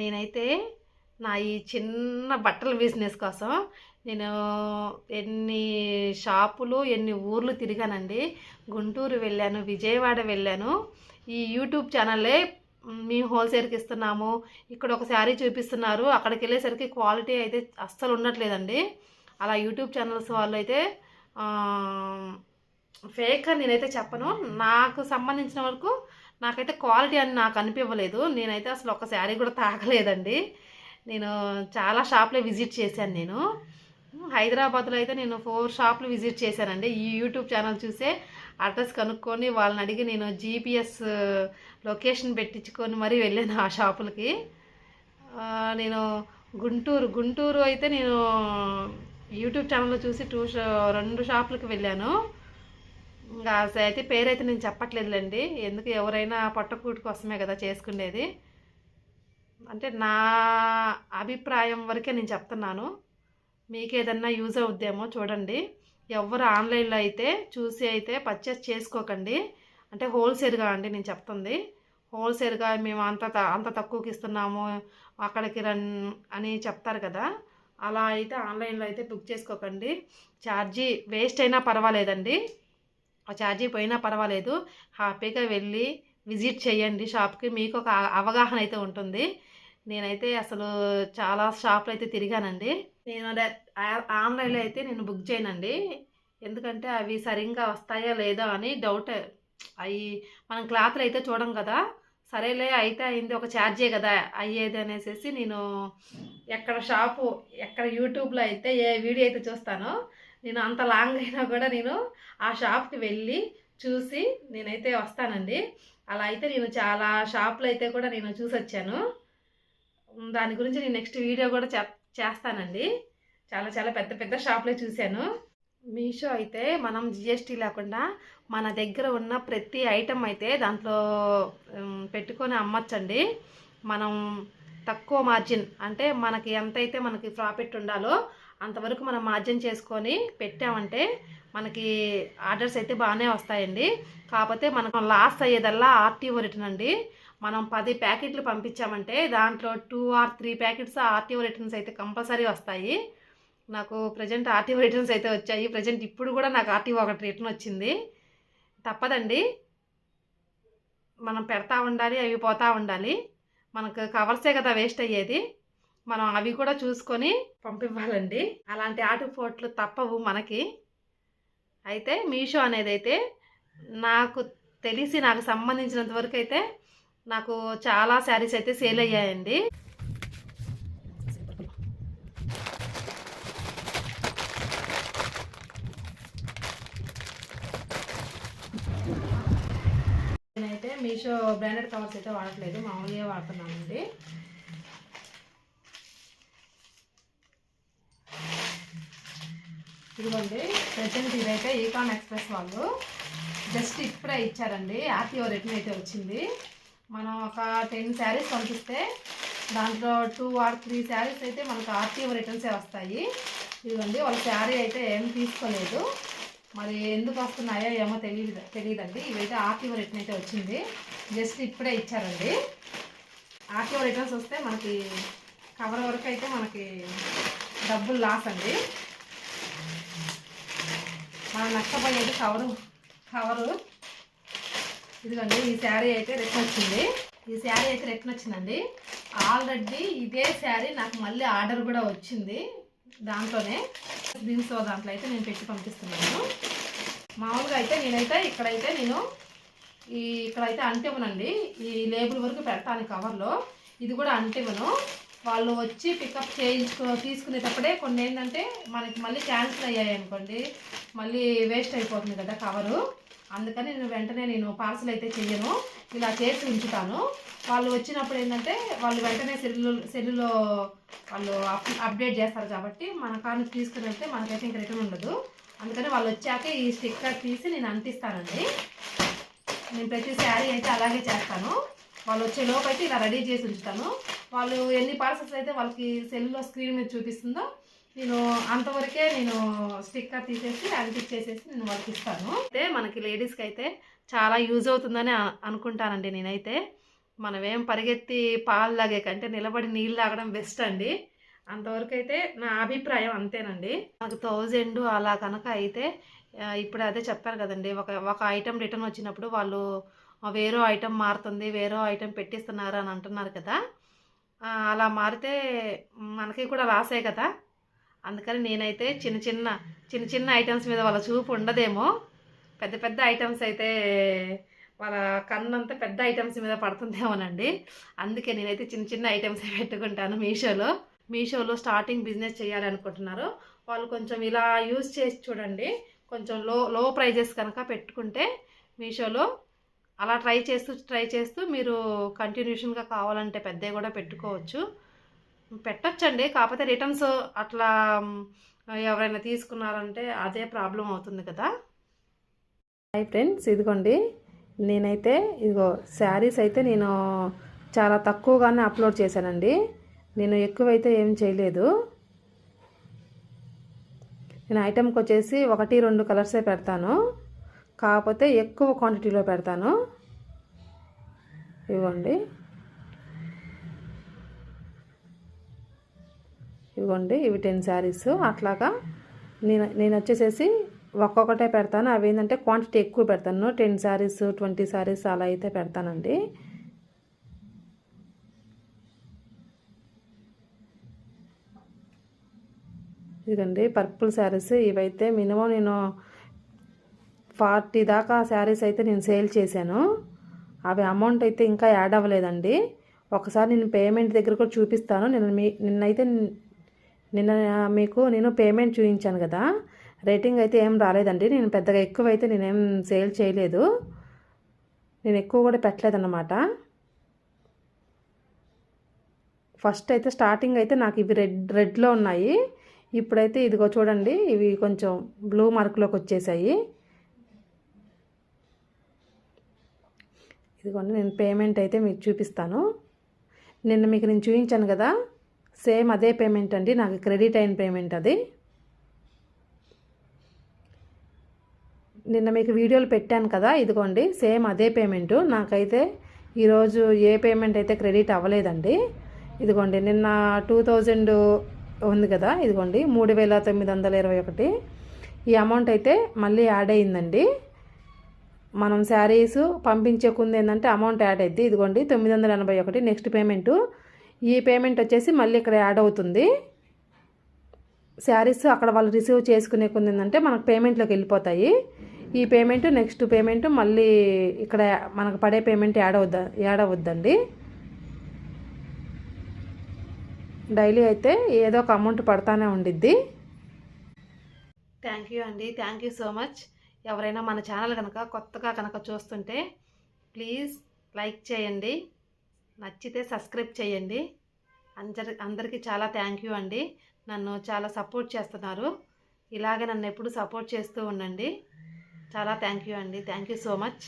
నేనైతే నా ఈ చిన్న బట్టల బిజినెస్ కోసం నేను ఎన్ని షాపులు ఎన్ని ఊర్లు తిరిగానండి. గుంటూరు వెళ్ళాను విజయవాడ వెళ్ళాను. ఈ యూట్యూబ్ ఛానల్లే మేము హోల్సేల్కి ఇస్తున్నాము. ఇక్కడ ఒక శారీ చూపిస్తున్నారు. అక్కడికి వెళ్ళేసరికి క్వాలిటీ అయితే అస్సలు ఉండట్లేదండి. అలా యూట్యూబ్ ఛానల్స్ వాళ్ళు అయితే ఫేక్ అని నేనైతే చెప్పను. నాకు సంబంధించిన వరకు నాకైతే క్వాలిటీ అని నాకు అనిపించలేదు నేనైతే అసలు ఒక శారీ కూడా తాకలేదండి నేను చాలా షాప్లే విజిట్ చేశాను నేను. హైదరాబాద్లో అయితే నేను ఫోర్ షాప్లు విజిట్ చేశానండి. ఈ యూట్యూబ్ ఛానల్ చూసే అడ్రస్ కనుక్కొని వాళ్ళని అడిగి నేను జీపీఎస్ లొకేషన్ పెట్టించుకొని మరీ వెళ్ళాను ఆ షాపులకి. నేను గుంటూరు గుంటూరు అయితే నేను యూట్యూబ్ ఛానల్లో చూసి టూ షా రెండు షాపులకు వెళ్ళాను. ఇంకా అసలు అయితే పేరైతే నేను చెప్పట్లేదులేండి. ఎందుకు ఎవరైనా పట్టకూటి కోసమే కదా చేసుకునేది. అంటే నా అభిప్రాయం వరకే నేను చెప్తున్నాను. మీకు ఏదన్నా యూజ్ అవుద్దేమో చూడండి. ఎవరు ఆన్లైన్లో అయితే చూసి అయితే పర్చేస్ చేసుకోకండి. అంటే హోల్సేల్గా అండి నేను చెప్తుంది. హోల్సేల్గా మేము అంత త- అంత తక్కువకి ఇస్తున్నాము అక్కడికి రన్ అని చెప్తారు కదా. అలా అయితే ఆన్లైన్లో అయితే బుక్ చేసుకోకండి. ఛార్జీ వేస్ట్ అయినా పర్వాలేదండి. ఆ ఛార్జీ పోయినా పర్వాలేదు. హ్యాపీగా వెళ్ళి విజిట్ చేయండి షాప్కి. మీకు ఒక అవగాహన అయితే ఉంటుంది. నేనైతే అసలు చాలా షాపులు అయితే తిరిగానండి. నేను ఆన్లైన్లో అయితే నేను బుక్ చేయనండి. ఎందుకంటే అవి సరిగ్గా వస్తాయా లేదా అని డౌట్. అవి మనం క్లాత్లు అయితే చూడం కదా. సరేలే అయితే అయింది ఒక ఛార్జే కదా అయ్యేది అనేసి నేను ఎక్కడ షాపు ఎక్కడ యూట్యూబ్లో అయితే ఏ వీడియో అయితే చూస్తానో నేను అంత లాంగ్ అయినా కూడా నేను ఆ షాప్కి వెళ్ళి చూసి నేనైతే వస్తానండి. అలా అయితే నేను చాలా షాపులు అయితే కూడా నేను చూసి వచ్చాను. దాని గురించి నేను నెక్స్ట్ వీడియో కూడా చేస్తానండి. చాలా చాలా పెద్ద పెద్ద షాపులే చూశాను. మీషో అయితే మనం జిఎస్టీ లేకుండా మన దగ్గర ఉన్న ప్రతి ఐటెం అయితే దాంట్లో పెట్టుకొని అమ్మచ్చండి. మనం తక్కువ మార్జిన్ అంటే మనకి ఎంతైతే మనకి ప్రాఫిట్ ఉండాలో అంతవరకు మనం మార్జిన్ చేసుకొని పెట్టామంటే మనకి ఆర్డర్స్ అయితే బాగానే వస్తాయండి. కాకపోతే మనకు లాస్ అయ్యేదల్లా ఆర్టీఓ రిటర్న్ అండి. మనం పది ప్యాకెట్లు పంపించామంటే దాంట్లో two or three packets RTO returns అయితే కంపల్సరీ వస్తాయి. నాకు ప్రజెంట్ ఆర్టీఓ రిటర్న్స్ అయితే వచ్చాయి. ప్రజెంట్ ఇప్పుడు కూడా నాకు ఆర్టీఓ ఒకటి రిటర్న్ వచ్చింది. తప్పదండి. మనం పెడతా ఉండాలి అవి పోతూ ఉండాలి. మనకు కవర్సే కదా వేస్ట్ అయ్యేది. మనం అవి కూడా చూసుకొని పంపివ్వాలండి. అలాంటి ఆటుపోట్లు తప్పవు మనకి. అయితే మీషో అనేది అయితే నాకు తెలిసి నాకు సంబంధించినంత వరకు అయితే నాకు చాలా శారీస్ అయితే సేల్ అయ్యాయండి. నేనైతే మీషో బ్రాండెడ్ కవర్స్ అయితే వాడట్లేదు. మామూలుగా వాడుతున్నానండి. ఇదిగోండి ప్రజెంట్ ఇదైతే ఈకాన్ ఎక్స్ప్రెస్ వాళ్ళు. జస్ట్ ఇప్పుడే ఇచ్చారండి. ఆర్టీఓ రిటర్న్ అయితే వచ్చింది. మనం ఒక టెన్ శారీస్ పంపిస్తే దాంట్లో టూ ఆర్ త్రీ శారీస్ అయితే మనకు ఆర్టీఓ రిటర్న్సే వస్తాయి. ఇదిగోండి వాళ్ళ శారీ అయితే ఏం తీసుకోలేదు. మరి ఎందుకు వస్తున్నాయో ఏమో తెలియదు తెలియదండి. ఇవైతే ఆర్టీఓ రిటర్న్ అయితే వచ్చింది. జస్ట్ ఇప్పుడే ఇచ్చారండి. ఆర్టీఓ రిటర్న్స్ వస్తే మనకి కవర్ వరకు అయితే మనకి డబ్బులు లాస్ అండి. మనం నష్టపోయేది కవరు కవరు. ఇదిగోండి ఈ శారీ అయితే రిటర్న్ వచ్చింది. ఈ శారీ అయితే రిటర్న్ వచ్చిందండి. ఆల్రెడీ ఇదే శారీ నాకు మళ్ళీ ఆర్డర్ కూడా వచ్చింది దాంట్లోనే. దీనితో దాంట్లో అయితే నేను పెట్టి పంపిస్తున్నాను. మామూలుగా అయితే నేనైతే ఇక్కడైతే నేను ఈ ఇక్కడైతే అంటివ్వనండి. ఈ లేబుల్ వరకు పెడతాను కవర్లో. ఇది కూడా అంటివను వాళ్ళు వచ్చి పికప్ చేయించుకో తీసుకునేటప్పుడే కొన్ని ఏంటంటే మనకి మళ్ళీ క్యాన్సిల్ అయ్యాయి అనుకోండి. మళ్ళీ వేస్ట్ అయిపోతుంది కదా కవరు అందుకని నేను వెంటనే నేను పార్సల్ అయితే చెయ్యను. ఇలా చేసి ఉంచుతాను. వాళ్ళు వచ్చినప్పుడు ఏంటంటే వాళ్ళు వెంటనే సెల్లు సెల్లులో వాళ్ళు అప్ అప్డేట్ చేస్తారు కాబట్టి మన కాను తీసుకుని వెళ్తే మనకైతే ఇంక రిటర్న్ ఉండదు. అందుకని వాళ్ళు వచ్చాక ఈ స్టిక్కర్ తీసి నేను అంటిస్తానండి. నేను ప్రతి శారీ అయితే అలాగే చేస్తాను. వాళ్ళు వచ్చే లోపు అయితే ఇలా రెడీ చేసి ఉంచుతాను. వాళ్ళు ఎన్ని పార్సల్స్ అయితే వాళ్ళకి సెల్లో స్క్రీన్ మీద చూపిస్తుందో నేను అంతవరకే నేను స్టిక్కర్ తీసేసి అంటించేసేసి నేను వాళ్ళకి ఇస్తాను. అయితే మనకి లేడీస్కి అయితే చాలా యూజ్ అవుతుందని అనుకుంటానండి నేనైతే. మనమేం పరిగెత్తి పాలు తాగే కంటే నిలబడి నీళ్ళు తాగడం బెస్ట్ అండి. అంతవరకు అయితే నా అభిప్రాయం అంతేనండి. నాకు థౌజండ్ అలా కనుక అయితే ఇప్పుడు అదే చెప్పారు కదండి ఒక ఒక ఐటెం రిటర్న్ వచ్చినప్పుడు వాళ్ళు వేరే ఐటెం మారుతుంది వేరే ఐటెం పెట్టిస్తున్నారు అని అంటున్నారు కదా. అలా మారితే మనకి కూడా లాసే కదా. అందుకని నేనైతే చిన్న చిన్న చిన్న చిన్న ఐటమ్స్ మీద వాళ్ళ చూపు ఉండదేమో. పెద్ద పెద్ద ఐటమ్స్ అయితే వాళ్ళ కన్నంతా పెద్ద ఐటమ్స్ మీద పడుతుందేమోనండి. అందుకే నేనైతే చిన్న చిన్న ఐటమ్స్ పెట్టుకుంటాను మీషోలో. మీషోలో స్టార్టింగ్ బిజినెస్ చేయాలి అనుకుంటున్నారు వాళ్ళు కొంచెం ఇలా యూజ్ చేసి చూడండి. కొంచెం లో లో ప్రైజెస్ కనుక పెట్టుకుంటే మీషోలో అలా ట్రై చేస్తూ ట్రై చేస్తూ మీరు కంటిన్యూషన్గా కావాలంటే పెద్దవి కూడా పెట్టుకోవచ్చు. పెట్టొచ్చండి. కాకపోతే రిటర్న్స్ అట్లా ఎవరైనా తీసుకున్నారంటే అదే ప్రాబ్లం అవుతుంది కదా. హాయ్ ఫ్రెండ్స్ ఇదిగోండి. నేనైతే ఇదిగో శారీస్ అయితే నేను చాలా తక్కువగానే అప్లోడ్ చేశానండి. నేను ఎక్కువైతే ఏం చేయలేదు. నేను ఐటెంకి వచ్చేసి ఒకటి రెండు కలర్సే పెడతాను. కాకపోతే ఎక్కువ క్వాంటిటీలో పెడతాను. ఇవ్వండి. ఇవ్వండి ఇవి టెన్ శారీస్ అట్లాగా నేను నేను వచ్చేసేసి ఒక్కొక్కటే పెడతాను. అవి ఏంటంటే క్వాంటిటీ ఎక్కువ పెడతాను. టెన్ శారీస్ ట్వంటీ శారీస్ అలా అయితే పెడతానండి. ఇదండి పర్పుల్ శారీస్ ఇవైతే మినిమం నేను ఫార్టీ దాకా శారీస్ అయితే నేను సేల్ చేశాను. అవి అమౌంట్ అయితే ఇంకా యాడ్ అవ్వలేదండి. ఒకసారి నేను పేమెంట్ దగ్గర కూడా చూపిస్తాను. నేను మీ నిన్నైతే నిన్న మీకు నేను పేమెంట్ చూపించాను కదా. రేటింగ్ అయితే ఏం రాలేదండి. నేను పెద్దగా ఎక్కువ అయితే నేనేం సేల్ చేయలేదు. నేను ఎక్కువ కూడా పెట్టలేదన్నమాట. ఫస్ట్ అయితే స్టార్టింగ్ అయితే నాకు ఇవి రెడ్ రెడ్లో ఉన్నాయి. ఇప్పుడైతే ఇదిగో చూడండి ఇవి కొంచెం బ్లూ మార్క్లోకి వచ్చేసాయి. ఇదిగోండి నేను పేమెంట్ అయితే మీకు చూపిస్తాను. నిన్న మీకు నేను చూపించాను కదా సేమ్ అదే పేమెంట్ అండి నాకు క్రెడిట్ అయిన పేమెంట్ అది. నిన్న మీకు వీడియోలు పెట్టాను కదా ఇదిగోండి సేమ్ అదే పేమెంటు నాకైతే ఈరోజు ఏ పేమెంట్ అయితే క్రెడిట్ అవ్వలేదండి. ఇదిగోండి నిన్న టూ థౌజండ్ ఉంది కదా ఇదిగోండి మూడు వేల తొమ్మిది వందల ఇరవై ఒకటి. ఈ అమౌంట్ అయితే మళ్ళీ యాడ్ అయిందండి. మనం శారీస్ పంపించే కుంది ఏంటంటే అమౌంట్ యాడ్ అయింది ఇదిగోండి తొమ్మిది వందల ఎనభై ఒకటి. నెక్స్ట్ పేమెంటు ఈ పేమెంట్ వచ్చేసి మళ్ళీ ఇక్కడ యాడ్ అవుతుంది. శారీస్ అక్కడ వాళ్ళు రిసీవ్ చేసుకునే కొన్ని ఏంటంటే మనకు పేమెంట్లోకి వెళ్ళిపోతాయి. ఈ పేమెంట్ నెక్స్ట్ పేమెంట్ మళ్ళీ ఇక్కడ మనకు పడే పేమెంట్ యాడ్ అవుద్ద యాడ్ అవుద్దండి. డైలీ అయితే ఏదో ఒక అమౌంట్ పడతానే ఉండిద్ది. థ్యాంక్ యూ అండి. థ్యాంక్ యూ సో మచ్ ఎవరైనా మన ఛానల్ కనుక కొత్తగా కనుక చూస్తుంటే ప్లీజ్ లైక్ చేయండి నచ్చితే సబ్స్క్రైబ్ చేయండి. అందరి అందరికీ చాలా థ్యాంక్ యూ అండి. నన్ను చాలా సపోర్ట్ చేస్తున్నారు. ఇలాగే నన్ను ఎప్పుడు సపోర్ట్ చేస్తూ ఉండండి. చాలా థ్యాంక్ యూ అండి. Thank you so much